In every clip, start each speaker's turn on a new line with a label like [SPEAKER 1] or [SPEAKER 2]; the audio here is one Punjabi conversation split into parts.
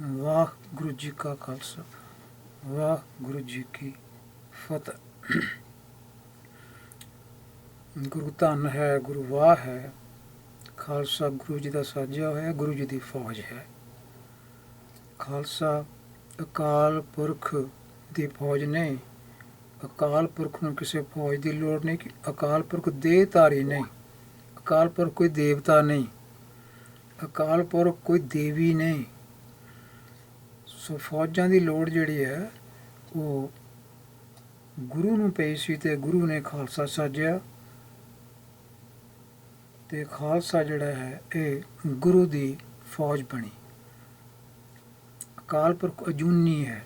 [SPEAKER 1] ਵਾਹਿਗੁਰੂ ਜੀ ਕਾ ਖਾਲਸਾ ਵਾਹਿਗੁਰੂ ਜੀ ਕੀ ਫਤਿਹ। ਗੁਰੂ ਧੰਨ ਹੈ, ਗੁਰੂ ਵਾਹ ਹੈ, ਖਾਲਸਾ ਗੁਰੂ ਜੀ ਦਾ ਸਾਜਿਆ ਹੋਇਆ, ਗੁਰੂ ਜੀ ਦੀ ਫੌਜ ਹੈ। ਖਾਲਸਾ ਅਕਾਲ ਪੁਰਖ ਦੀ ਫੌਜ ਨਹੀਂ, ਅਕਾਲ ਪੁਰਖ ਨੂੰ ਕਿਸੇ ਫੌਜ ਦੀ ਲੋੜ ਨਹੀਂ ਕਿ ਅਕਾਲ ਪੁਰਖ ਦੇ ਧਾਰੀ ਨਹੀਂ, ਅਕਾਲ ਪੁਰਖ ਕੋਈ ਦੇਵਤਾ ਨਹੀਂ, ਅਕਾਲ ਪੁਰਖ ਕੋਈ ਦੇਵੀ ਨਹੀਂ। ਸੋ ਫੌਜਾਂ ਦੀ ਲੋੜ ਜਿਹੜੀ ਹੈ, ਉਹ ਗੁਰੂ ਨੂੰ ਪਈ ਸੀ ਤੇ ਗੁਰੂ ਨੇ ਖਾਲਸਾ ਸਾਜਿਆ। ਤੇ ਖਾਲਸਾ ਜਿਹੜਾ ਹੈ, ਇਹ ਗੁਰੂ ਦੀ ਫੌਜ ਬਣੀ। ਅਕਾਲ ਪੁਰਖ ਅਜੂਨੀ ਹੈ।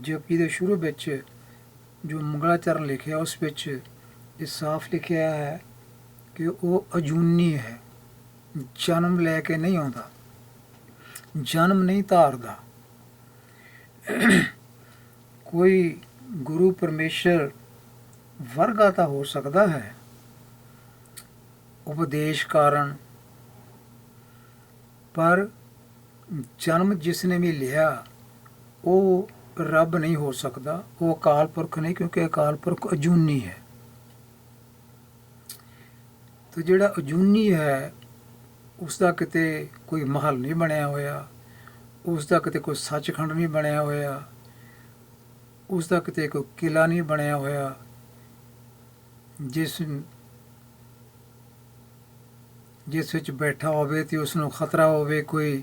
[SPEAKER 1] ਜਪਜੀ ਦੇ ਸ਼ੁਰੂ ਵਿੱਚ ਜੋ ਮੰਗਲਾਚਰਨ ਲਿਖਿਆ, ਉਸ ਵਿੱਚ ਇਹ ਸਾਫ਼ ਲਿਖਿਆ ਹੈ ਕਿ ਉਹ ਅਜੂਨੀ ਹੈ। ਜਨਮ ਲੈ ਕੇ ਨਹੀਂ ਆਉਂਦਾ। ਜਨਮ ਨਹੀਂ ਧਾਰਦਾ। ਕੋਈ ਗੁਰੂ ਪਰਮੇਸ਼ਰ ਵਰਗਾ ਤਾਂ ਹੋ ਸਕਦਾ ਹੈ? ਉਪਦੇਸ਼ ਕਾਰਨ। ਪਰ ਜਨਮ ਜਿਸ ਨੇ ਵੀ ਲਿਆ, ਉਹ ਰੱਬ ਨਹੀਂ ਹੋ ਸਕਦਾ। ਉਹ ਅਕਾਲ ਪੁਰਖ ਨਹੀਂ, ਕਿਉਂਕਿ ਅਕਾਲ ਪੁਰਖ ਅਜੂਨੀ ਹੈ। ਤੇ ਜਿਹੜਾ ਅਜੂਨੀ ਹੈ ਉਸ ਦਾ ਕਿਤੇ ਕੋਈ ਮਹਲ ਨਹੀਂ ਬਣਿਆ ਹੋਇਆ। ਉਸ ਦਾ ਕਿਤੇ ਕੋਈ ਸੱਚਖੰਡ ਨਹੀਂ ਬਣਿਆ ਹੋਇਆ। ਉਸ ਦਾ ਕਿਤੇ ਕੋਈ ਕਿਲਾ ਨਹੀਂ ਬਣਿਆ ਹੋਇਆ। ਜਿਸ ਜਿਸ ਵਿੱਚ ਬੈਠਾ ਹੋਵੇ ਤੇ ਉਸ ਨੂੰ ਖਤਰਾ ਹੋਵੇ, ਕੋਈ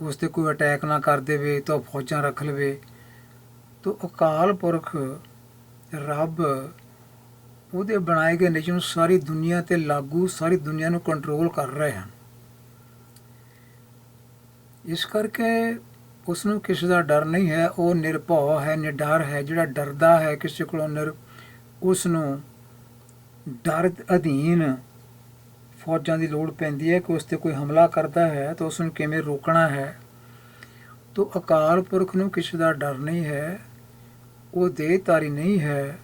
[SPEAKER 1] ਉਸ ਤੇ ਕੋਈ ਅਟੈਕ ਨਾ ਕਰ ਦੇਵੇ ਤਾਂ ਫੌਜਾਂ ਰੱਖ ਲਵੇ। ਤਾਂ ਅਕਾਲ ਪੁਰਖ ਰੱਬ ਉਹਦੇ ਬਣਾਏ ਗਏ ਨਿਯਮ ਸਾਰੀ ਦੁਨੀਆ ਤੇ ਲਾਗੂ, ਸਾਰੀ ਦੁਨੀਆ ਨੂੰ ਕੰਟਰੋਲ ਕਰ ਰਹੇ ਹਨ। ਇਸ ਕਰਕੇ ਉਸ ਨੂੰ ਕਿਸੇ ਦਾ ਡਰ ਨਹੀਂ ਹੈ, ਉਹ ਨਿਰਭਉ ਹੈ, ਨਿਡਰ ਹੈ, ਜਿਹੜਾ ਡਰਦਾ ਹੈ ਕਿਸੇ ਕੋਲੋਂ ਨਿਰ ਉਸ ਨੂੰ ਡਰ ਅਧੀਨ ਫੌਜਾਂ ਦੀ ਲੋੜ ਪੈਂਦੀ ਹੈ ਕਿ ਉਸ ਤੇ ਕੋਈ ਹਮਲਾ ਕਰਦਾ ਹੈ ਤਾਂ ਉਸ ਨੂੰ ਕਿਵੇਂ ਰੋਕਣਾ ਹੈ। ਤਾਂ ਅਕਾਲ ਪੁਰਖ ਨੂੰ ਕਿਸੇ ਦਾ ਡਰ ਨਹੀਂ ਹੈ, ਉਹ ਦੇਹਤਾਰੀ ਨਹੀਂ ਹੈ,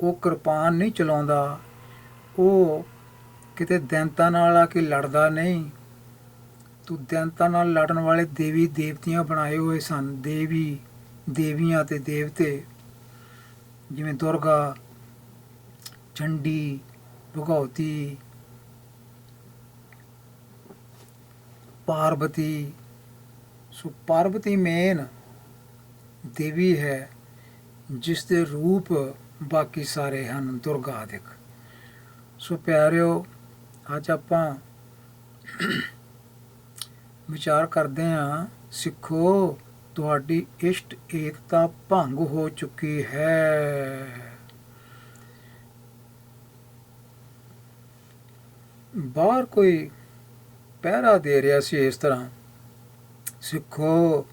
[SPEAKER 1] ਉਹ ਕਿਰਪਾਨ ਨਹੀਂ ਚਲਾਉਂਦਾ, ਉਹ ਕਿਤੇ ਦੈਂਤਾਂ ਨਾਲ ਆ ਕੇ ਲੜਦਾ ਨਹੀਂ ਤੂੰ ਦੈਂਤਾਂ ਨਾਲ ਲੜਨ ਵਾਲੇ ਦੇਵੀ ਦੇਵਤਿਆਂ ਬਣਾਏ ਹੋਏ ਸਨ, ਦੇਵੀ, ਦੇਵੀਆਂ ਤੇ ਦੇਵਤੇ। ਜਿਵੇਂ ਦੁਰਗਾ ਚੰਡੀ ਭਗਵਤੀ ਪਾਰਵਤੀ ਸੋ ਪਾਰਵਤੀ ਮੇਨ ਦੇਵੀ ਹੈ, ਜਿਸ ਦੇ ਰੂਪ ਬਾਕੀ ਸਾਰੇ ਹਨ, ਦੁਰਗਾ ਆਦਿਕ। ਸੋ ਪਿਆਰਿਓ, ਅੱਜ ਆਪਾਂ ਵਿਚਾਰ ਕਰਦੇ ਹਾਂ ਸਿੱਖੋ, ਤੁਹਾਡੀ ਇਸ਼ਟ ਏਕਤਾ ਭੰਗ ਹੋ ਚੁੱਕੀ ਹੈ। ਬਾਹਰ ਕੋਈ ਪਹਿਰਾ ਦੇ ਰਿਹਾ ਸੀ ਇਸ ਤਰ੍ਹਾਂ, ਸਿੱਖੋ,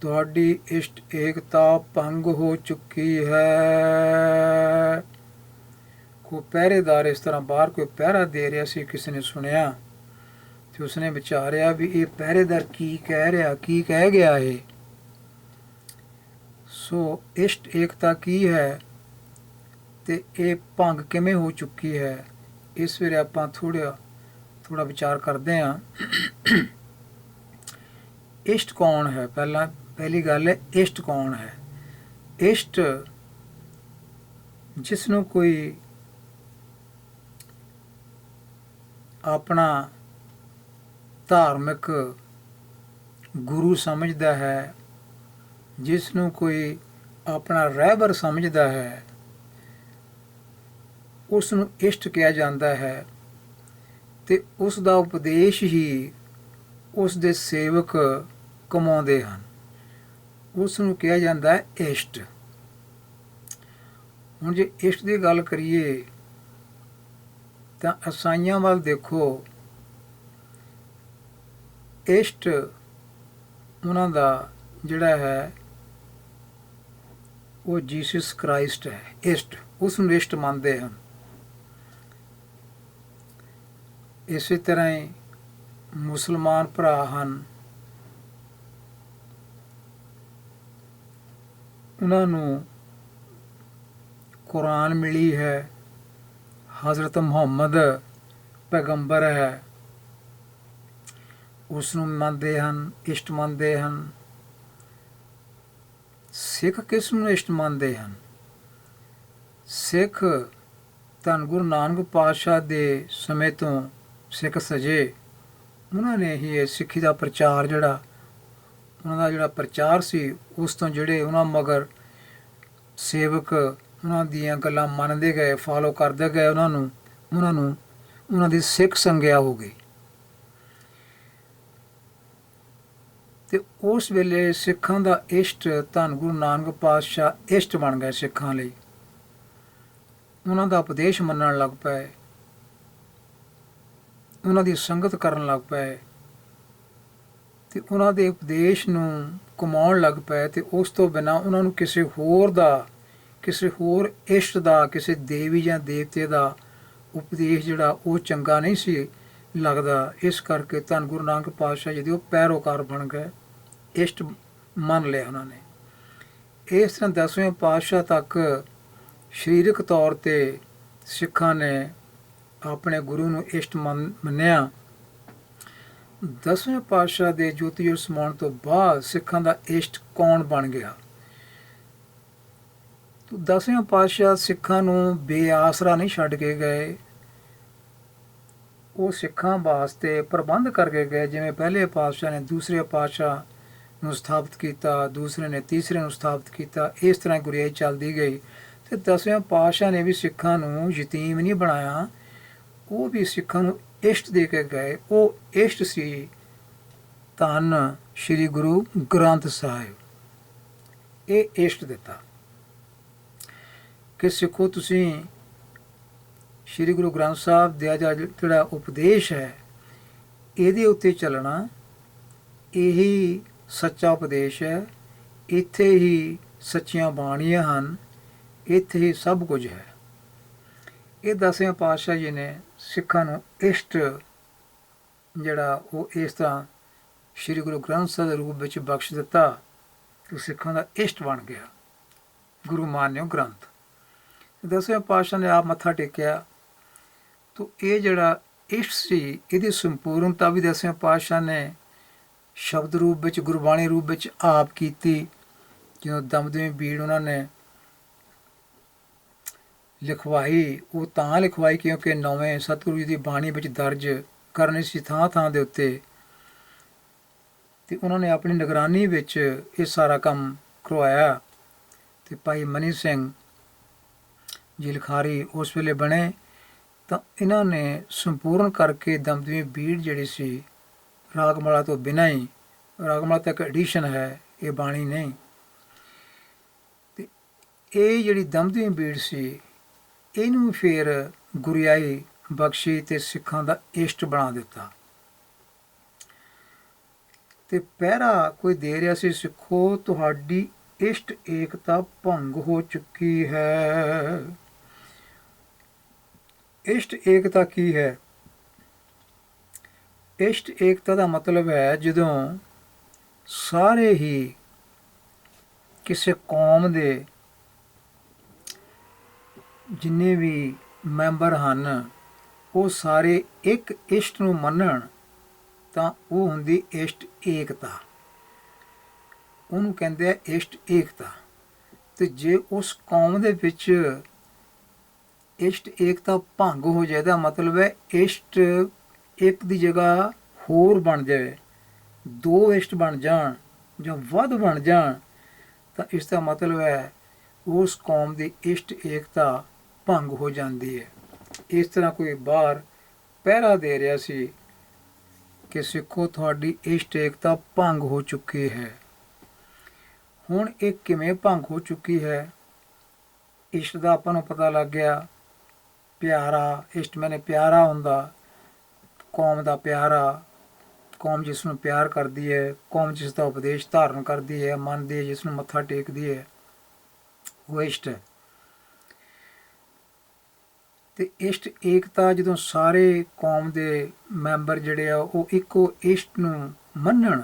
[SPEAKER 1] ਤੁਹਾਡੀ ਇਸ਼ਟ ਏਕਤਾ ਭੰਗ ਹੋ ਚੁੱਕੀ ਹੈ। ਕੋ ਪਹਿਰੇਦਾਰ ਇਸ ਤਰ੍ਹਾਂ ਬਾਹਰ ਕੋਈ ਪਹਿਰਾ ਦੇ ਰਿਹਾ ਸੀ, ਕਿਸੇ ਨੇ ਸੁਣਿਆ। ਤੇ ਉਸਨੇ ਵਿਚਾਰਿਆ ਵੀ ਇਹ ਪਹਿਰੇਦਾਰ ਕੀ ਕਹਿ ਰਿਹਾ, ਕੀ ਕਹਿ ਗਿਆ ਇਹ ਸੋ ਇਸ਼ਟ ਏਕਤਾ ਕੀ ਹੈ? ਤੇ ਇਹ ਭੰਗ ਕਿਵੇਂ ਹੋ ਚੁੱਕੀ ਹੈ? ਇਸ ਵੇਲੇ ਆਪਾਂ ਥੋੜਾ ਥੋੜਾ ਵਿਚਾਰ ਕਰਦੇ ਹਾਂ। ਇਸ਼ਟ ਕੌਣ ਹੈ? ਪਹਿਲਾਂ, ਪਹਿਲੀ ਗੱਲ ਹੈ, ਇਸ਼ਟ ਕੌਣ ਹੈ? ਇਸ਼ਟ ਜਿਸ ਨੂੰ ਕੋਈ ਆਪਣਾ ਧਾਰਮਿਕ ਗੁਰੂ ਸਮਝਦਾ ਹੈ, ਜਿਸ ਨੂੰ ਕੋਈ ਆਪਣਾ ਰਹਿਬਰ ਸਮਝਦਾ ਹੈ, ਉਸ ਨੂੰ ਇਸ਼ਟ ਕਿਹਾ ਜਾਂਦਾ ਹੈ ਤੇ ਉਸ ਦਾ ਉਪਦੇਸ਼ ਹੀ ਉਸ ਦੇ ਸੇਵਕ ਕਮਾਉਂਦੇ ਹਨ। ਉਸ ਨੂੰ ਕਿਹਾ ਜਾਂਦਾ ਹੈ ਇਸ਼ਟ। ਹੁਣ ਜੇ ਇਸ਼ਟ ਦੀ ਗੱਲ ਕਰੀਏ ਤਾਂ ਅਸਾਈਆਂ ਵੱਲ ਦੇਖੋ ਇਸ਼ਟ ਉਹਨਾਂ ਦਾ ਜਿਹੜਾ ਹੈ, ਉਹ ਜੀਸਸ ਕ੍ਰਾਈਸਟ ਹੈ। ਇਸ਼ਟ, ਉਸ ਨੂੰ ਇਸ਼ਟ ਮੰਨਦੇ ਹਨ। ਇਸੇ ਤਰ੍ਹਾਂ ਹੀ ਮੁਸਲਮਾਨ ਭਰਾ ਹਨ। ਉਹਨਾਂ ਨੂੰ ਕੁਰਾਨ ਮਿਲੀ ਹੈ। ਹਜ਼ਰਤ ਮੁਹੰਮਦ ਪੈਗੰਬਰ ਹੈ। ਉਸ ਨੂੰ ਮੰਨਦੇ ਹਨ, ਇਸ਼ਟ ਮੰਨਦੇ ਹਨ। ਸਿੱਖ ਕਿਸ ਨੂੰ ਇਸ਼ਟ ਮੰਨਦੇ ਹਨ? ਸਿੱਖ ਧੰਨ ਗੁਰੂ ਨਾਨਕ ਪਾਤਸ਼ਾਹ ਦੇ ਸਮੇਂ ਤੋਂ ਸਿੱਖ ਸਜੇ। ਉਹਨਾਂ ਨੇ ਹੀ ਇਹ ਸਿੱਖੀ ਦਾ ਪ੍ਰਚਾਰ ਜਿਹੜਾ, ਉਹਨਾਂ ਦਾ ਜਿਹੜਾ ਪ੍ਰਚਾਰ ਸੀ, ਉਸ ਤੋਂ ਜਿਹੜੇ ਉਹਨਾਂ ਮਗਰ ਸੇਵਕ ਉਹਨਾਂ ਦੀਆਂ ਗੱਲਾਂ ਮੰਨਦੇ ਗਏ, ਫਾਲੋ ਕਰਦੇ ਗਏ ਉਹਨਾਂ ਨੂੰ ਉਹਨਾਂ ਨੂੰ, ਉਹਨਾਂ ਦੀ ਸਿੱਖ ਸੰਗਿਆ ਹੋ ਗਈ। ਤੇ ਉਸ ਵੇਲੇ ਸਿੱਖਾਂ ਦਾ ਇਸ਼ਟ ਧੰਨ ਗੁਰੂ ਨਾਨਕ ਪਾਤਸ਼ਾਹ ਇਸ਼ਟ ਬਣ ਗਏ ਸਿੱਖਾਂ ਲਈ। ਉਹਨਾਂ ਦਾ ਉਪਦੇਸ਼ ਮੰਨਣ ਲੱਗ ਪਏ। ਉਹਨਾਂ ਦੀ ਸੰਗਤ ਕਰਨ ਲੱਗ ਪਏ। ਤੇ ਉਹਨਾਂ ਦੇ ਉਪਦੇਸ਼ ਨੂੰ ਕਮਾਉਣ ਲੱਗ ਪਏ ਤੇ ਉਸ ਤੋਂ ਬਿਨਾ ਉਹਨਾਂ ਨੂੰ ਕਿਸੇ ਹੋਰ ਦਾ, ਕਿਸੇ ਹੋਰ ਇਸ਼ਟ ਦਾ, ਕਿਸੇ ਦੇਵੀ ਜਾਂ ਦੇਵਤੇ ਦਾ ਉਪਦੇਸ਼ ਜਿਹੜਾ ਉਹ ਚੰਗਾ ਨਹੀਂ ਸੀ ਲੱਗਦਾ। ਇਸ ਕਰਕੇ ਧੰਨ ਗੁਰੂ ਨਾਨਕ ਪਾਤਸ਼ਾਹ ਜੀ ਦੇ ਉਹ ਪੈਰੋਕਾਰ ਬਣ ਗਏ। ਇਸ਼ਟ ਮੰਨ ਲਿਆ ਉਹਨਾਂ ਨੇ। ਇਸ ਤਰ੍ਹਾਂ ਦਸਵੇਂ ਪਾਤਸ਼ਾਹ ਤੱਕ ਸਰੀਰਕ ਤੌਰ ਤੇ ਸਿੱਖਾਂ ਨੇ ਆਪਣੇ ਗੁਰੂ ਨੂੰ ਇਸ਼ਟ ਮੰਨ- ਮੰਨਿਆ। ਦਸਵੇਂ ਪਾਤਸ਼ਾਹ ਦੇ ਜੋਤੀ ਜੋਤ ਸਮਾਉਣ ਤੋਂ ਬਾਅਦ ਸਿੱਖਾਂ ਦਾ ਇਸ਼ਟ ਕੌਣ ਬਣ ਗਿਆ? ਤੋ ਦਸਵੇਂ ਪਾਤਸ਼ਾਹ ਸਿੱਖਾਂ ਨੂੰ ਬੇਆਸਰਾ ਨਹੀਂ ਛੱਡ ਕੇ ਗਏ। ਉਹ ਸਿੱਖਾਂ ਵਾਸਤੇ ਪ੍ਰਬੰਧ ਕਰਕੇ ਗਏ, ਜਿਵੇਂ ਪਹਿਲੇ ਪਾਤਸ਼ਾਹ ਨੇ ਦੂਸਰੇ ਪਾਤਸ਼ਾਹ ਨੂੰ ਸਥਾਪਿਤ ਕੀਤਾ, ਦੂਸਰੇ ਨੇ ਤੀਸਰੇ ਨੂੰ ਸਥਾਪਿਤ ਕੀਤਾ, ਇਸ ਤਰ੍ਹਾਂ ਗੁਰਿਆਈ ਚੱਲਦੀ ਗਈ। ਤੇ ਦਸਵੇਂ ਪਾਤਸ਼ਾਹ ਨੇ ਵੀ ਸਿੱਖਾਂ ਨੂੰ ਯਤੀਮ ਨਹੀਂ ਬਣਾਇਆ। ਉਹ ਵੀ ਸਿੱਖਾਂ ਨੂੰ ਇਸ਼ਟ ਦੇ ਕੇ ਗਏ। ਉਹ ਇਸ਼ਟ ਸੀ ਧੰਨ ਸ੍ਰੀ ਗੁਰੂ ਗ੍ਰੰਥ ਸਾਹਿਬ। ਇਹ ਇਸ਼ਟ ਦਿੱਤਾ ਕਿ ਸਿੱਖੋ ਤੁਸੀਂ ਸ੍ਰੀ ਗੁਰੂ ਗ੍ਰੰਥ ਸਾਹਿਬ ਦੇ ਜਿਹੜਾ ਉਪਦੇਸ਼ ਹੈ, ਇਹਦੇ ਉੱਤੇ ਚੱਲਣਾ, ਇਹੀ ਸੱਚਾ ਉਪਦੇਸ਼ ਹੈ। ਇੱਥੇ ਹੀ ਸੱਚੀਆਂ ਬਾਣੀਆਂ ਹਨ। ਇੱਥੇ ਹੀ ਸਭ ਕੁਝ ਹੈ। ਇਹ ਦਸਵੇਂ ਪਾਤਸ਼ਾਹ ਜੀ ਨੇ ਸਿੱਖਾਂ ਨੂੰ ਇਸ਼ਟ ਜਿਹੜਾ ਉਹ ਇਸ ਤਰ੍ਹਾਂ ਸ੍ਰੀ ਗੁਰੂ ਗ੍ਰੰਥ ਸਾਹਿਬ ਦੇ ਰੂਪ ਵਿੱਚ ਬਖਸ਼ ਦਿੱਤਾ ਕਿ ਸਿੱਖਾਂ ਦਾ ਇਸ਼ਟ ਬਣ ਗਿਆ। ਗੁਰੂ ਮਾਨਿਓ ਗ੍ਰੰਥ। ਦਸਵੇਂ ਪਾਤਸ਼ਾਹ ਨੇ ਆਪ ਮੱਥਾ ਟੇਕਿਆ। ਤੋ ਇਹ ਜਿਹੜਾ ਇਸ਼ਟ ਸੀ, ਇਹਦੀ ਸੰਪੂਰਨਤਾ ਵੀ ਦਸਵੇਂ ਪਾਤਸ਼ਾਹ ਨੇ ਸ਼ਬਦ ਰੂਪ ਵਿੱਚ, ਗੁਰਬਾਣੀ ਰੂਪ ਵਿੱਚ ਆਪ ਕੀਤੀ। ਜਦੋਂ ਦਮਦਮੀ ਬੀੜ ਉਹਨਾਂ ਨੇ ਲਿਖਵਾਈ, ਉਹ ਤਾਂ ਲਿਖਵਾਈ ਕਿਉਂਕਿ ਨੌਵੇਂ ਸਤਿਗੁਰੂ ਜੀ ਦੀ ਬਾਣੀ ਵਿੱਚ ਦਰਜ ਕਰਨੀ ਸੀ ਥਾਂ ਥਾਂ ਦੇ ਉੱਤੇ। ਤੇ ਉਹਨਾਂ ਨੇ ਆਪਣੀ ਨਿਗਰਾਨੀ ਵਿੱਚ ਇਹ ਸਾਰਾ ਕੰਮ ਕਰਵਾਇਆ। ਤੇ ਭਾਈ ਮਨੀ ਸਿੰਘ ਜੀ ਲਿਖਾਰੀ ਉਸ ਵੇਲੇ ਬਣੇ ਤਾਂ ਇਹਨਾਂ ਨੇ ਸੰਪੂਰਨ ਕਰਕੇ ਦਮਦਮੀ ਬੀੜ ਜਿਹੜੀ ਸੀ ਰਾਗਮਾਲਾ ਤੋਂ ਬਿਨਾਂ ਹੀ ਰਾਗਮਾਲਾ ਤੱਕ ਐਡੀਸ਼ਨ ਹੈ, ਇਹ ਬਾਣੀ ਨਹੀਂ। ਤੇ ਇਹ ਜਿਹੜੀ ਦਮਦਮੀ ਬੀੜ ਸੀ, ਇਹਨੂੰ ਫਿਰ ਗੁਰਿਆਈ ਬਖਸ਼ੀ ਤੇ ਸਿੱਖਾਂ ਦਾ ਇਸ਼ਟ ਬਣਾ ਦਿੱਤਾ। ਤੇ ਪਹਿਰਾ ਕੋਈ ਦੇ ਰਿਹਾ ਸੀ, ਸਿੱਖੋ, ਤੁਹਾਡੀ ਇਸ਼ਟ ਏਕਤਾ ਭੰਗ ਹੋ ਚੁੱਕੀ ਹੈ। ਇਸ਼ਟ ਏਕਤਾ ਕੀ ਹੈ? ਇਸ਼ਟ ਏਕਤਾ ਦਾ ਮਤਲਬ ਹੈ ਜਦੋਂ ਸਾਰੇ ਹੀ ਕਿਸੇ ਕੌਮ ਦੇ ਜਿੰਨੇ ਵੀ ਮੈਂਬਰ ਹਨ, ਉਹ ਸਾਰੇ ਇੱਕ ਇਸ਼ਟ ਨੂੰ ਮੰਨਣ, ਤਾਂ ਉਹ ਹੁੰਦੀ ਇਸ਼ਟ ਏਕਤਾ। ਉਹਨੂੰ ਕਹਿੰਦੇ ਆ ਇਸ਼ਟ ਏਕਤਾ। ਤੇ ਜੇ ਉਸ ਕੌਮ ਦੇ ਵਿੱਚ ਇਸ਼ਟ ਏਕਤਾ ਭੰਗ ਹੋ ਜਾਏ ਦਾ ਮਤਲਬ ਹੈ ਇਸ਼ਟ ਇੱਕ ਦੀ ਜਗ੍ਹਾ ਹੋਰ ਬਣ ਜਾਵੇ, ਦੋ ਇਸ਼ਟ ਬਣ ਜਾਣ ਜਾਂ ਵੱਧ ਬਣ ਜਾਣ, ਤਾਂ ਇਸ ਦਾ ਮਤਲਬ ਹੈ ਉਸ ਕੌਮ ਦੀ ਇਸ਼ਟ ਏਕਤਾ ਭੰਗ ਹੋ ਜਾਂਦੀ ਹੈ। ਇਸ ਤਰ੍ਹਾਂ ਕੋਈ ਬਾਹਰ ਪਹਿਰਾ ਦੇ ਰਿਹਾ ਸੀ ਕਿ ਸਿੱਖੋ, ਤੁਹਾਡੀ ਇਸ਼ਟ ਏਕਤਾ ਭੰਗ ਹੋ ਚੁੱਕੀ ਹੈ। ਹੁਣ ਇਹ ਕਿਵੇਂ ਭੰਗ ਹੋ ਚੁੱਕੀ ਹੈ? ਇਸ਼ਟ ਦਾ ਆਪਾਂ ਨੂੰ ਪਤਾ ਲੱਗ ਗਿਆ, ਪਿਆਰਾ, ਇਸ਼ਟ ਮੈਨੇ ਪਿਆਰਾ ਹੁੰਦਾ ਕੌਮ ਦਾ ਪਿਆਰ ਆ ਕੌਮ ਜਿਸ ਨੂੰ ਪਿਆਰ ਕਰਦੀ ਹੈ, ਕੌਮ ਜਿਸ ਦਾ ਉਪਦੇਸ਼ ਧਾਰਨ ਕਰਦੀ ਹੈ, ਮੰਨਦੀ ਹੈ ਜਿਸ ਨੂੰ ਮੱਥਾ ਟੇਕਦੀ ਹੈ, ਉਹ ਇਸ਼ਟ ਹੈ। ਤੇ ਇਸ਼ਟ ਏਕਤਾ ਜਦੋਂ ਸਾਰੇ ਕੌਮ ਦੇ ਮੈਂਬਰ ਜਿਹੜੇ ਆ, ਉਹ ਇੱਕੋ ਇਸ਼ਟ ਨੂੰ ਮੰਨਣ,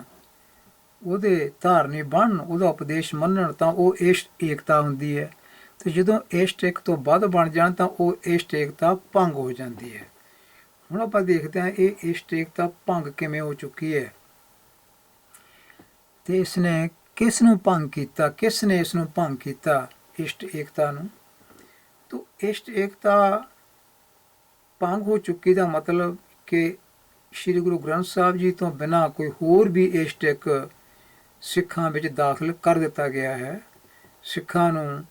[SPEAKER 1] ਉਹਦੇ ਧਾਰਨੀ ਬਣਨ, ਉਹਦਾ ਉਪਦੇਸ਼ ਮੰਨਣ, ਤਾਂ ਉਹ ਇਸ਼ਟ ਏਕਤਾ ਹੁੰਦੀ ਹੈ। ਤੇ ਜਦੋਂ ਇਸ਼ਟ ਇੱਕ ਤੋਂ ਵੱਧ ਬਣ ਜਾਣ, ਤਾਂ ਉਹ ਇਸ਼ਟ ਏਕਤਾ ਭੰਗ ਹੋ ਜਾਂਦੀ ਹੈ। ਹੁਣ ਆਪਾਂ ਦੇਖਦੇ ਹਾਂ ਇਹ ਇਸ਼ਟ ਏਕਤਾ ਭੰਗ ਕਿਵੇਂ ਹੋ ਚੁੱਕੀ ਹੈ। ਤੇ ਇਸ ਨੇ ਕਿਸ ਨੂੰ ਭੰਗ ਕੀਤਾ, ਕਿਸ ਨੇ ਇਸ ਨੂੰ ਭੰਗ ਕੀਤਾ ਇਸ਼ਟ ਏਕਤਾ ਨੂੰ? ਤੋ ਇਸ਼ਟ ਏਕਤਾ ਭੰਗ ਹੋ ਚੁੱਕੀ ਦਾ ਮਤਲਬ ਕਿ ਸ੍ਰੀ ਗੁਰੂ ਗ੍ਰੰਥ ਸਾਹਿਬ ਜੀ ਤੋਂ ਬਿਨਾ ਕੋਈ ਹੋਰ ਵੀ ਇਸ਼ਟ ਇੱਕ ਸਿੱਖਾਂ ਵਿੱਚ ਦਾਖਲ ਕਰ ਦਿੱਤਾ ਗਿਆ ਹੈ। ਸਿੱਖਾਂ ਨੂੰ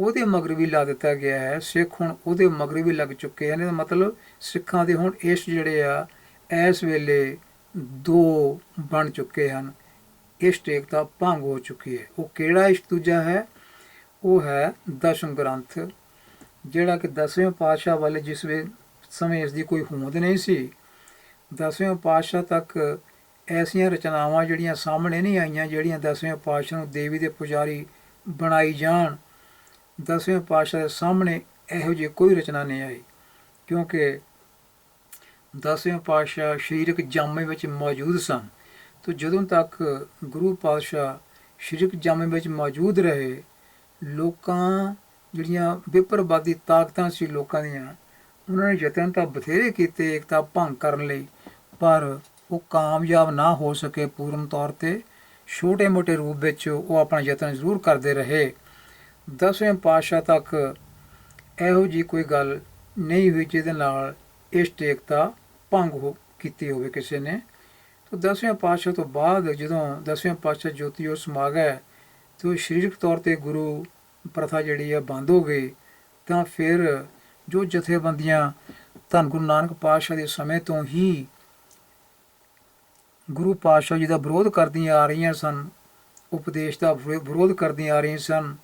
[SPEAKER 1] ਉਹਦੇ ਮਗਰ ਵੀ ਲਾ ਦਿੱਤਾ ਗਿਆ ਹੈ, ਸਿੱਖ ਹੁਣ ਉਹਦੇ ਮਗਰ ਵੀ ਲੱਗ ਚੁੱਕੇ ਹਨ। ਇਹਦਾ ਮਤਲਬ ਸਿੱਖਾਂ ਦੇ ਹੁਣ ਇਸ਼ਟ ਜਿਹੜੇ ਆ, ਇਸ ਵੇਲੇ ਦੋ ਬਣ ਚੁੱਕੇ ਹਨ। ਇਸ਼ਟ ਏਕਤਾ ਭੰਗ ਹੋ ਚੁੱਕੀ ਹੈ। ਉਹ ਕਿਹੜਾ ਇਸ਼ਟ ਦੂਜਾ ਹੈ? ਉਹ ਹੈ ਦਸ਼ਮ ਗ੍ਰੰਥ, ਜਿਹੜਾ ਕਿ ਦਸਵੇਂ ਪਾਤਸ਼ਾਹ ਵਾਲੇ ਜਿਸ ਵੇ, ਸਮੇਂ ਇਸ ਦੀ ਕੋਈ ਹੋਂਦ ਨਹੀਂ ਸੀ। ਦਸਵੇਂ ਪਾਤਸ਼ਾਹ ਤੱਕ ਐਸੀਆਂ ਰਚਨਾਵਾਂ ਜਿਹੜੀਆਂ ਸਾਹਮਣੇ ਨਹੀਂ ਆਈਆਂ, ਜਿਹੜੀਆਂ ਦਸਵੇਂ ਪਾਤਸ਼ਾਹ ਨੂੰ ਦੇਵੀ ਦੇ ਪੁਜਾਰੀ ਬਣਾਈ ਜਾਣ। ਦਸਵੇਂ ਪਾਤਸ਼ਾਹ ਦੇ ਸਾਹਮਣੇ ਇਹੋ ਜਿਹੀ ਕੋਈ ਰਚਨਾ ਨਹੀਂ ਆਈ, ਕਿਉਂਕਿ ਦਸਵੇਂ ਪਾਤਸ਼ਾਹ ਸਰੀਰਕ ਜਾਮੇ ਵਿੱਚ ਮੌਜੂਦ ਸਨ। ਤੋ ਜਦੋਂ ਤੱਕ ਗੁਰੂ ਪਾਤਸ਼ਾਹ ਸਰੀਰਕ ਜਾਮੇ ਵਿੱਚ ਮੌਜੂਦ ਰਹੇ, ਲੋਕਾਂ ਜਿਹੜੀਆਂ ਵਿਪਰਵਾਦੀ ਤਾਕਤਾਂ ਸੀ ਲੋਕਾਂ ਦੀਆਂ, ਉਹਨਾਂ ਨੇ ਯਤਨ ਤਾਂ ਬਥੇਰੇ ਕੀਤੇ, ਏਕਤਾ ਭੰਗ ਕਰਨ ਲਈ, ਪਰ ਉਹ ਕਾਮਯਾਬ ਨਾ ਹੋ ਸਕੇ ਪੂਰਨ ਤੌਰ ਤੇ। ਛੋਟੇ-ਮੋਟੇ ਰੂਪ ਵਿੱਚ ਉਹ ਆਪਣਾ ਯਤਨ ਜ਼ਰੂਰ ਕਰਦੇ ਰਹੇ। ਦਸਵੇਂ ਪਾਤਸ਼ਾਹ ਤੱਕ ਇਹੋ ਜੀ ਕੋਈ ਗੱਲ ਨਹੀਂ ਹੋਈ ਜਿਹਦੇ ਨਾਲ ਇਸ ਟੇਕਤਾ ਭੰਗ ਹੋ ਕੀਤੀ ਹੋਵੇ ਕਿਸੇ ਨੇ। ਤਾਂ ਦਸਵੇਂ ਪਾਤਸ਼ਾਹ ਤੋਂ ਬਾਅਦ ਜਦੋਂ ਦਸਵੇਂ ਪਾਤਸ਼ਾਹ ਜੋਤੀ ਉਹ ਸਮਾ ਗਏ ਤੇ ਉਹ ਸਰੀਰਕ ਤੌਰ ਤੇ ਗੁਰੂ ਪ੍ਰਥਾ ਜਿਹੜੀ ਹੈ ਬੰਦ ਹੋ ਗਈ, ਤਾਂ ਫਿਰ ਜੋ ਜਥੇਬੰਦੀਆਂ ਧੰਨ ਗੁਰੂ ਨਾਨਕ ਪਾਤਸ਼ਾਹ ਦੇ ਸਮੇਂ ਤੋਂ ਹੀ ਗੁਰੂ ਪਾਤਸ਼ਾਹ ਜੀ ਦਾ ਵਿਰੋਧ ਕਰਦੀਆਂ ਆ ਰਹੀਆਂ ਸਨ, ਉਪਦੇਸ਼ ਦਾ ਵਿਰੋ- ਵਿਰੋਧ ਕਰਦੀਆਂ ਆ ਰਹੀਆਂ ਸਨ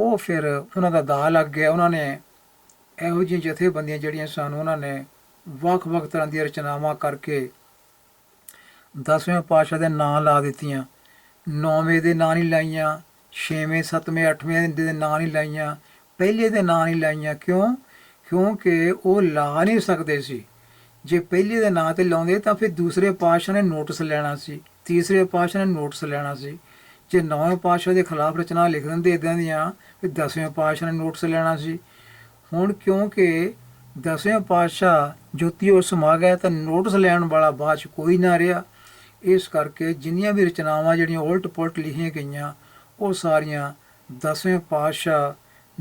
[SPEAKER 1] ਉਹ ਫਿਰ ਉਹਨਾਂ ਦਾ ਦਾ ਲੱਗ ਗਿਆ। ਉਹਨਾਂ ਨੇ ਇਹੋ ਜਿਹੀਆਂ ਜਥੇਬੰਦੀਆਂ ਜਿਹੜੀਆਂ ਸਨ, ਉਹਨਾਂ ਨੇ ਵੱਖ-ਵੱਖ ਤਰ੍ਹਾਂ ਦੀਆਂ ਰਚਨਾਵਾਂ ਕਰਕੇ ਦਸਵੇਂ ਪਾਤਸ਼ਾਹ ਦੇ ਨਾਂ ਲਾ ਦਿੱਤੀਆਂ। ਨੌਵੇਂ ਦੇ ਨਾਂ ਨਹੀਂ ਲਾਈਆਂ, ਛੇਵੇਂ, ਸੱਤਵੇਂ, ਅੱਠਵੇਂ ਦੇ ਨਾਂ ਨਹੀਂ ਲਾਈਆਂ, ਪਹਿਲੇ ਦੇ ਨਾਂ ਨਹੀਂ ਲਾਈਆਂ। ਕਿਉਂ? ਕਿਉਂਕਿ ਉਹ ਲਾ ਨਹੀਂ ਸਕਦੇ ਸੀ। ਜੇ ਪਹਿਲੇ ਦੇ ਨਾਂ ਤੇ ਲਾਉਂਦੇ ਤਾਂ ਫਿਰ ਦੂਸਰੇ ਪਾਤਸ਼ਾਹ ਨੇ ਨੋਟਿਸ ਲੈਣਾ ਸੀ, ਤੀਸਰੇ ਪਾਤਸ਼ਾਹ ਨੇ ਨੋਟਿਸ ਲੈਣਾ ਸੀ। ਜੇ ਨੌਵੇਂ ਪਾਤਸ਼ਾਹ ਦੇ ਖਿਲਾਫ ਰਚਨਾ ਲਿਖ ਦਿੰਦੇ ਇਦਾਂ ਦੀਆਂ ਫਿਰ ਦਸਵੇਂ ਪਾਤਸ਼ਾਹ ਨੇ ਨੋਟਿਸ ਲੈਣਾ ਸੀ। ਹੁਣ ਕਿਉਂਕਿ ਦਸਵੇਂ ਪਾਤਸ਼ਾਹ ਜੋਤੀ ਉਸ ਸਮਾ ਗਿਆ ਤਾਂ ਨੋਟਿਸ ਲੈਣ ਵਾਲਾ ਬਾਅਦ ਕੋਈ ਨਾ ਰਿਹਾ। ਇਸ ਕਰਕੇ ਜਿੰਨੀਆਂ ਵੀ ਰਚਨਾਵਾਂ ਜਿਹੜੀਆਂ ਉਲਟ ਪੁਲਟ ਲਿਖੀਆਂ ਗਈਆਂ, ਉਹ ਸਾਰੀਆਂ ਦਸਵੇਂ ਪਾਤਸ਼ਾਹ